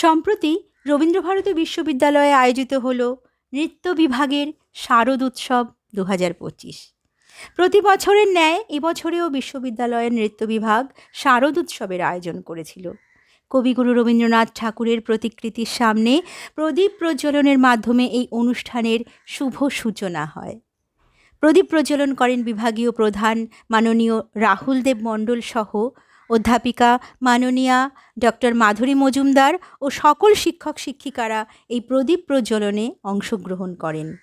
সম্প্রতি রবীন্দ্রভারতী বিশ্ববিদ্যালয়ে আয়োজিত হল নৃত্য বিভাগের শারদ উৎসব দু হাজার পঁচিশ। প্রতি বছরের ন্যায় এবছরেও বিশ্ববিদ্যালয়ের নৃত্য বিভাগ শারদ উৎসবের আয়োজন করেছিল। কবিগুরু রবীন্দ্রনাথ ঠাকুরের প্রতিকৃতির সামনে প্রদীপ প্রজ্বলনের মাধ্যমে এই অনুষ্ঠানের শুভ সূচনা হয়। প্রদীপ প্রজ্বলন করেন বিভাগীয় প্রধান মাননীয় রাহুল দেব মণ্ডল সহ অধ্যাপিকা মাননীয়া ডক্টর মাধুরী মজুমদার ও সকল শিক্ষক শিক্ষিকারা এই প্রদীপ প্রজ্বলনে অংশগ্রহণ করেন।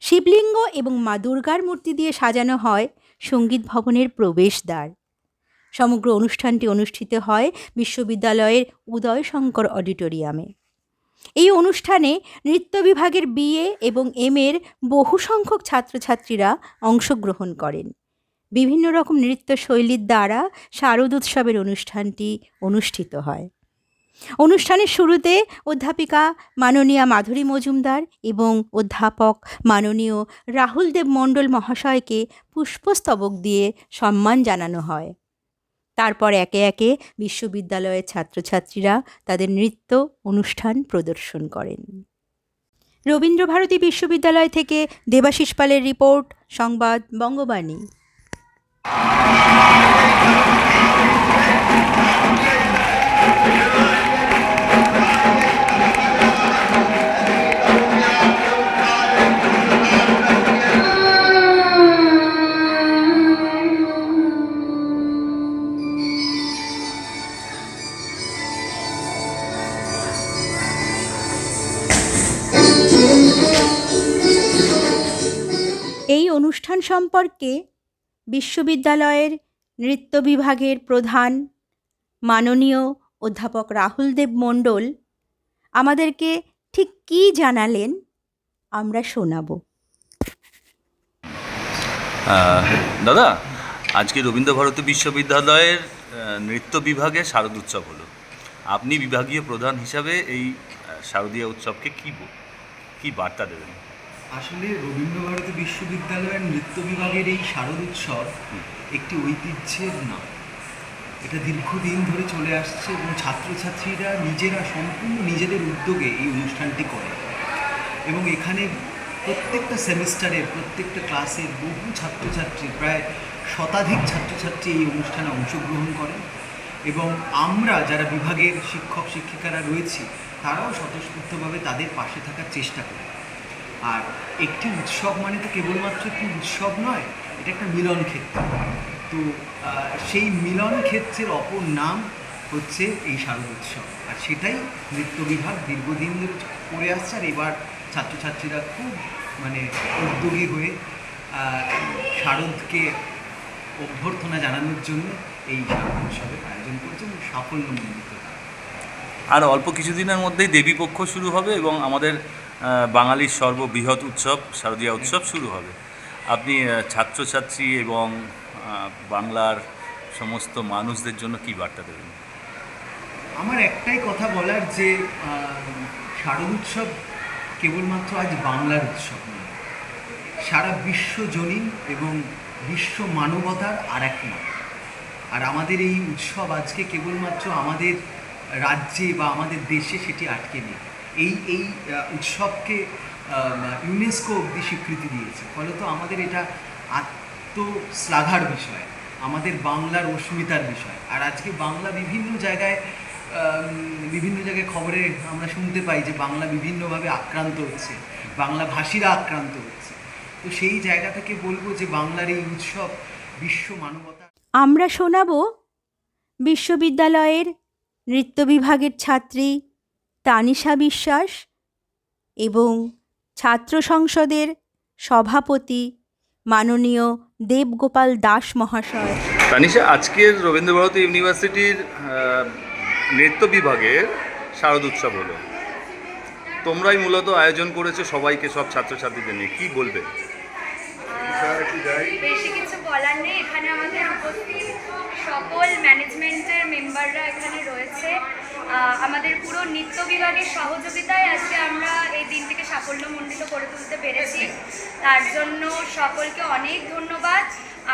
শিবলিঙ্গ এবং মা দুর্গার মূর্তি দিয়ে সাজানো হয় সংগীত ভবনের প্রবেশদ্বার। সমগ্র অনুষ্ঠানটি অনুষ্ঠিত হয় বিশ্ববিদ্যালয়ের উদয় শঙ্কর অডিটোরিয়ামে। এই অনুষ্ঠানে নৃত্য বিভাগের বিএ এবং এম এর বহু সংখ্যক ছাত্রছাত্রীরা অংশগ্রহণ করেন। বিভিন্ন রকম নৃত্য শৈলীর দ্বারা শারদ উৎসবের অনুষ্ঠানটি অনুষ্ঠিত হয়। অনুষ্ঠানের শুরুতে অধ্যাপিকা মাননীয়া মাধুরী মজুমদার এবং অধ্যাপক মাননীয় রাহুল দেব মণ্ডল মহাশয়কে পুষ্পস্তবক দিয়ে সম্মান জানানো হয়। তারপর একে একে বিশ্ববিদ্যালয়ের ছাত্রছাত্রীরা তাদের নৃত্য অনুষ্ঠান প্রদর্শন করেন। রবীন্দ্রভারতী বিশ্ববিদ্যালয় থেকে দেবাশিস পালের রিপোর্ট, সংবাদ, বঙ্গবাণী। এই অনুষ্ঠান সম্পর্কে বিশ্ববিদ্যালয়ের নৃত্য বিভাগের প্রধান মাননীয় অধ্যাপক রাহুল দেব মণ্ডল আমাদেরকে ঠিক কী জানালেন আমরা শোনাবো। দাদা, আজকে রবীন্দ্রভারতী বিশ্ববিদ্যালয়ের নৃত্য বিভাগে শারদ উৎসব হলো। আপনি বিভাগীয় প্রধান হিসাবে এই শারদীয় উৎসবকে কী কী বার্তা দেবেন? আসলে রবীন্দ্রভারতী বিশ্ববিদ্যালয়ের নৃত্য বিভাগের এই শারদ উৎসব একটি ঐতিহ্যের নাম এটা দীর্ঘদিন ধরে চলে আসছে এবং ছাত্রছাত্রীরা নিজেরা সম্পূর্ণ নিজেদের উদ্যোগে এই অনুষ্ঠানটি করে। এবং এখানে প্রত্যেকটা সেমিস্টারের প্রত্যেকটা ক্লাসের বহু ছাত্রছাত্রী, প্রায় শতাধিক ছাত্রছাত্রী এই অনুষ্ঠানে অংশগ্রহণ করেন এবং আমরা যারা বিভাগের শিক্ষক, শিক্ষিকারা রয়েছি, তারাও স্বতঃস্ফূর্তভাবে তাদের পাশে থাকার চেষ্টা করি। আর একটি উৎসব মানে তো কেবলমাত্র একটি উৎসব নয়, এটা একটা মিলন ক্ষেত্র। তো সেই মিলন ক্ষেত্রের অপর নাম হচ্ছে এই শারদ উৎসব। আর সেটাই নৃত্য বিভাগ দীর্ঘদিন ধরে করে আসছে আর এবার ছাত্রছাত্রীরা খুব মানে উদ্যোগী হয়ে শারদকে অভ্যর্থনা জানানোর জন্য এই উৎসবের আয়োজন করেছে এবং সাফল্যমণ্ডিত আর অল্প কিছুদিনের মধ্যেই দেবীপক্ষ শুরু হবে এবং আমাদের বাঙালির সর্ববৃহৎ উৎসব, শারদীয়া উৎসব শুরু হবে। আপনি ছাত্রছাত্রী এবং বাংলার সমস্ত মানুষদের জন্য কী বার্তা দেবেন? আমার একটাই কথা বলার যে শারদ উৎসব কেবলমাত্র আজ বাংলার উৎসব নয়। সারা বিশ্বজনীন এবং বিশ্ব মানবতার আর এক আর আমাদের এই উৎসব আজকে কেবলমাত্র আমাদের রাজ্যে বা আমাদের দেশে সেটি আটকে নেই এই এই উৎসবকে ইউনেস্কো অব্দি স্বীকৃতি দিয়েছে। ফলত আমাদের এটা আত্মশ্লাঘার বিষয়, আমাদের বাংলার অস্মিতার বিষয়। আর আজকে বাংলা বিভিন্ন জায়গায় বিভিন্ন জায়গায় খবরে আমরা শুনতে পাই যে বাংলা বিভিন্নভাবে আক্রান্ত হচ্ছে, বাংলা ভাষীরা আক্রান্ত হচ্ছে। তো সেই জায়গা থেকে বলব যে বাংলার এই উৎসব বিশ্ব মানবতা আমরা শোনাব বিশ্ববিদ্যালয়ের নৃত্য বিভাগের ছাত্রী তানিশা বিশ্বাস এবং ছাত্র সংসদের সভাপতি মাননীয় দেবগোপাল দাস মহাশয়। তানিশা আজকের রবীন্দ্রভারতী ইউনিভার্সিটির নৃত্য বিভাগের শারদ উৎসব হলো। তোমরাই মূলত আয়োজন করেছ সবাইকে সব ছাত্রছাত্রীদের নিয়ে। কী বলবে? বেশি কিছু বলার নেই। এখানে আমাদের উপস্থিত সকল ম্যানেজমেন্টের মেম্বাররা এখানে রয়েছে। আমাদের পুরো নৃত্য বিভাগের সহযোগিতায় আজকে আমরা এই দিনটিকে সাফল্যমণ্ডিত করে তুলতে পেরেছি। তার জন্য সকলকে অনেক ধন্যবাদ।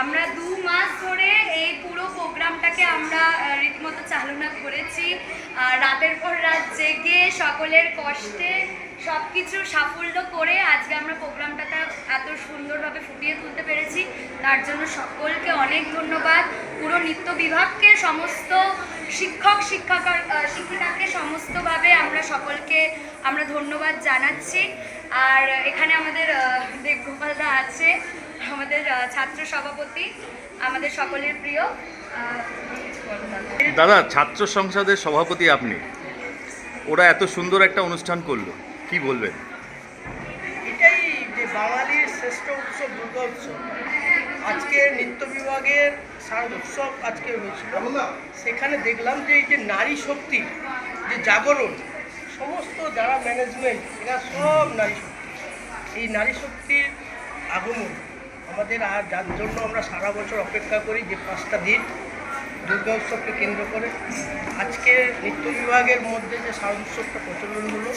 আমরা দু মাস ধরে এই পুরো প্রোগ্রামটাকে আমরা রীতিমতো চালনা করেছি। রাতের পর রাত জেগে সকলের কষ্টে সব কিছু সাফল্য করে আজকে আমরা প্রোগ্রামটাতে এত সুন্দরভাবে ফুটিয়ে তুলতে পেরেছি। তার জন্য সকলকে অনেক ধন্যবাদ। পুরো নৃত্য বিভাগকে সমস্ত শিক্ষক শিক্ষাকার শিক্ষিকাকে সমস্তভাবে আমরা সকলকে আমরা ধন্যবাদ জানাচ্ছি। আর এখানে আমাদের আহ, দেবগোপালদা আছে আমাদের ছাত্র সভাপতি আমাদের সকলের প্রিয় দাদা ছাত্র সংসদের সভাপতি আপনি। ওরা এত সুন্দর একটা অনুষ্ঠান করল। কি বলবেন? এটাই যে বাঙালির শ্রেষ্ঠ উৎসব দুর্গা উৎসব। আজকে নৃত্য বিভাগের শারদ উৎসব আজকে হয়েছিল। সেখানে দেখলাম যে এই যে নারী শক্তি যে জাগরণ সমস্ত যারা ম্যানেজমেন্ট এরা সব নারী শক্তি। এই নারী শক্তির আগমন আমাদের আর যার জন্য আমরা সারা বছর অপেক্ষা করি যে পাঁচটা দিন দুর্গা উৎসবকে কেন্দ্র করে। আজকে নৃত্য বিভাগের মধ্যে যে শারদ উৎসবটা প্রচলন হলো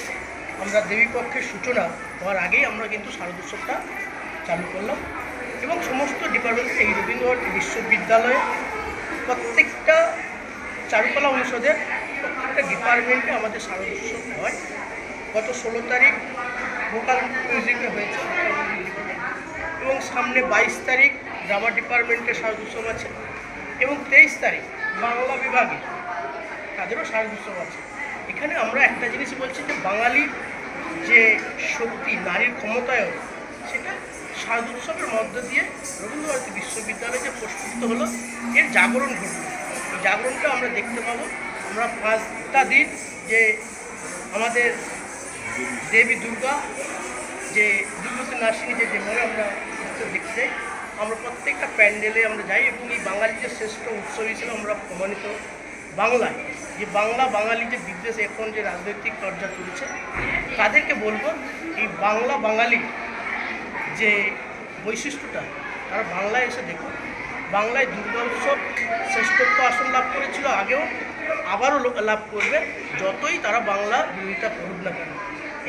আমরা দেবীপক্ষের সূচনা হওয়ার আগেই আমরা কিন্তু শারদ উৎসবটা চালু করলাম এবং সমস্ত ডিপার্টমেন্টে এই রবীন্দ্রভারতী বিশ্ববিদ্যালয়ে প্রত্যেকটা চারুকলা অনুষদের প্রত্যেকটা ডিপার্টমেন্টে আমাদের শারদ উৎসব হয়। গত ষোলো তারিখ ভোকাল মিউজিকে হয়েছে এবং সামনে বাইশ তারিখ ড্রামা ডিপার্টমেন্টে শারদ উৎসব আছে এবং তেইশ তারিখ বাংলা বিভাগে তাদেরও শারদ উৎসব আছে। এখানে আমরা একটা জিনিস বলছি যে বাঙালির যে শক্তি নারীর ক্ষমতায়ন, সেটা শারদ উৎসবের মধ্য দিয়ে রবীন্দ্রভারতী বিশ্ববিদ্যালয়ে যে প্রস্ফুটিত হলো, এর জাগরণ ঘটল। জাগরণটা আমরা দেখতে পাবো। আমরা পাঁচটা দিন যে আমাদের দেবী দুর্গা, যে দুর্গতি নার্সিংয়ে যে যেভাবে আমরা দেখতে, আমরা প্রত্যেকটা প্যান্ডেলে আমরা যাই এবং এই বাঙালির যে শ্রেষ্ঠ উৎসব হিসেবে আমরা প্রমাণিত বাংলায়, যে বাংলা বাঙালি যে বিদ্বেষ এখন যে রাজনৈতিক চর্চা চলছে, তাদেরকে বলব এই বাংলা বাঙালি যে বৈশিষ্ট্যটা, তারা বাংলায় এসে দেখুন বাংলায় দুর্গা উৎসব শ্রেষ্ঠত্ব আসন লাভ করেছিল আগেও, আবারও লাভ করবে যতই তারা বাংলা বিরোধিতা করুক না কেন।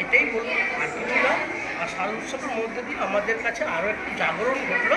এটাই বলব। আর কিছু না আর শারদ উৎসবের মধ্যে দিয়ে আমাদের কাছে আরও একটু জাগরণ ঘটলো।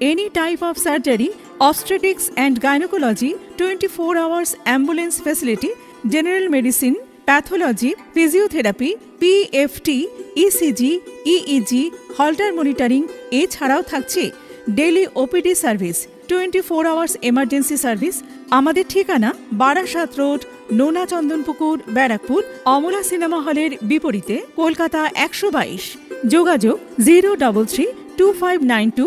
any type of surgery obstetrics and gynaecology twenty four hours ambulance facility general medicine pathology physiotherapy P PFT ECG EEG holter monitoring এছাড়াও থাকছে। Daily OPD service twenty four hours emergency service আমাদের ঠিকানা বারাসাত রোড নোনা Chandanpukur Barrackpore, Amala cinema হলের বিপরীতে, কলকাতা একশো বাইশ। যোগাযোগ zero double three two five nine two